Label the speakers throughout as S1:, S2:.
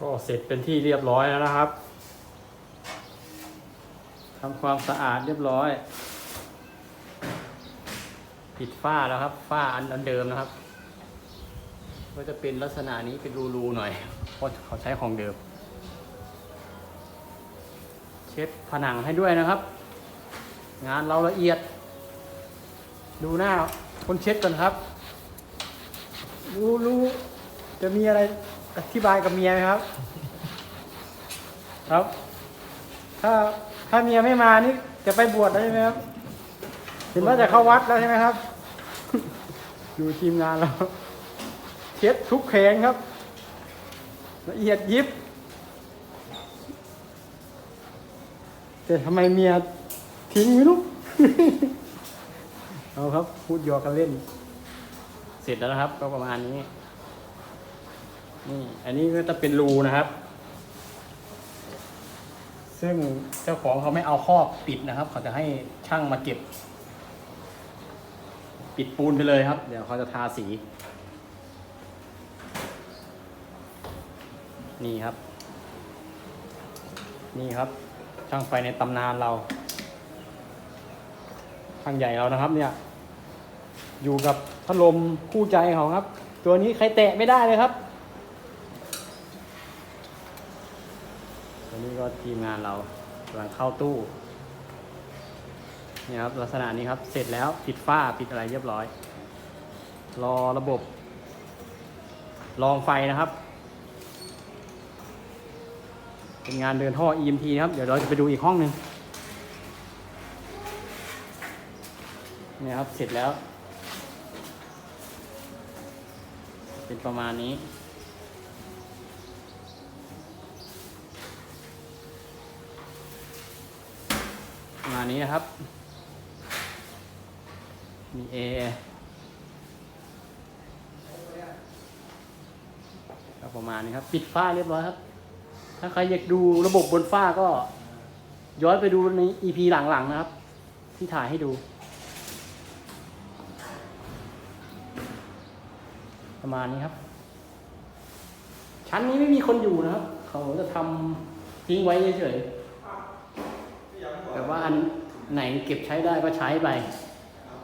S1: ก็เสร็จเป็นที่เรียบร้อยแล้วนะครับทำความสะอาดเรียบร้อย ปิดฝ้าแล้วครับ ฝ้าอันอันเดิมนะครับ ก็จะเป็นลักษณะนี้เป็นรูๆหน่อย เพราะเขาใช้ของเดิม เช็ดผนังให้ด้วยนะครับ งานเราละเอียด ดูหน้าคนเช็ดก่อนครับ รู้รู้จะมีอะไร อธิบายกับเมียไหมครับ ครับ ถ้าถ้าเมียไม่มานี่จะไปบวชแล้วใช่ไหมครับเห็นว่าจะเข้าวัดแล้วใช่ไหมครับ ดูทีมงานแล้วเช็ดทุกแขงครับ ละเอียดยิบ แต่ทำไมเมียทิ้งไม่รู้เอาครับ พูดหยอกกันเล่น เสร็จแล้วนะครับ ก็ประมาณนี้ นี่อันนี้ก็จะเป็นรูนะครับ ซึ่งเจ้าของเขาไม่เอาครอบปิดนะครับ เขาจะให้ช่างมาเก็บ ปิดปูนไปเลยครับ เดี๋ยวเขาจะทาสี นี่ครับ นี่ครับ ช่างไฟในตำนานเราช่างใหญ่เรานะครับ เนี่ย อยู่กับพัดลมคู่ใจเขาครับ ตัวนี้ใครแตะไม่ได้เลยครับ ตัวนี้ก็ทีมงานเรากำลังเข้าตู้นี่ครับลักษณะนี้ครับเสร็จแล้วปิดฝ้าปิดอะไรเรียบร้อย รอระบบรองไฟนะครับ เป็นงานเดินท่อ EMT นะครับ เดี๋ยวเราจะไปดูอีกห้องหนึ่งนี่ครับเสร็จแล้ว เป็นประมาณนี้ ประมาณนี้นะครับ มีเอก็ประมาณนี้ครับ ปิดฝ้าเรียบร้อยครับ ถ้าใครอยากดูระบบบนฝ้าก็ ย้อนไปดูใน EP หลังๆนะครับ ที่ถ่ายให้ดู ประมาณนี้ครับ ชั้นนี้ไม่มีคนอยู่นะครับ เขาจะทำทิ้งไว้เฉยๆ อันไหนเก็บใช้ได้ก็ใช้ไป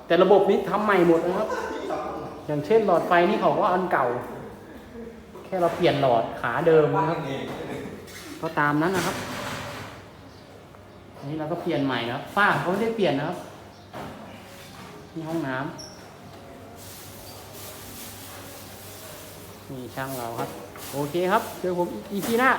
S1: แต่ระบบนี้ทำใหม่หมดนะครับ อย่างเช่นหลอดไฟนี่เขาก็อันเก่า แค่เราเปลี่ยนหลอดขาเดิมนะครับ ก็ตามนั้นนะครับอันนี้เราก็เปลี่ยนใหม่นะครับฝ้าเขาไม่ได้เปลี่ยนนะครับนี่ห้องน้ำนี่ช่างเราครับ โอเคครับเจอผมอีพีหน้า